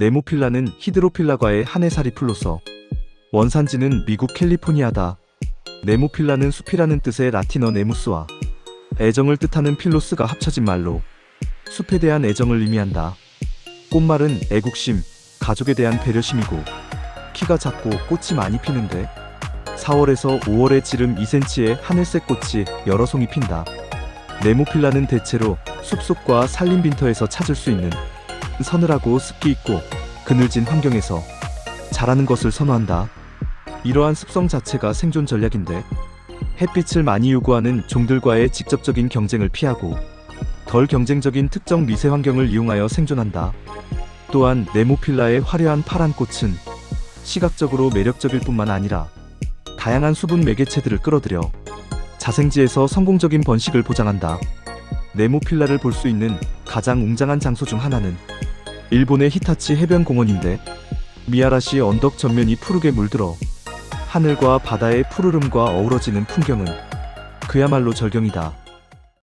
네모필라는 히드로필라과의 한해살이 풀로서 원산지는 미국 캘리포니아다. 네모필라는 숲이라는 뜻의 라틴어 네무스와 애정을 뜻하는 필로스가 합쳐진 말로 숲에 대한 애정을 의미한다. 꽃말은 애국심, 가족에 대한 배려심이고 키가 작고 꽃이 많이 피는데 4월에서 5월에 지름 2cm의 하늘색 꽃이 여러 송이 핀다. 네모필라는 대체로 숲속과 산림빈터에서 찾을 수 있는 서늘하고 습기 있고 그늘진 환경에서 자라는 것을 선호한다. 이러한 습성 자체가 생존 전략인데 햇빛을 많이 요구하는 종들과의 직접적인 경쟁을 피하고 덜 경쟁적인 특정 미세 환경을 이용하여 생존한다. 또한 네모필라의 화려한 파란 꽃은 시각적으로 매력적일 뿐만 아니라 다양한 수분 매개체들을 끌어들여 자생지에서 성공적인 번식을 보장한다. 네모필라를 볼 수 있는 가장 웅장한 장소 중 하나는 일본의 히타치 해변 공원인데 미야라시 언덕 전면이 푸르게 물들어 하늘과 바다의 푸르름과 어우러지는 풍경은 그야말로 절경이다.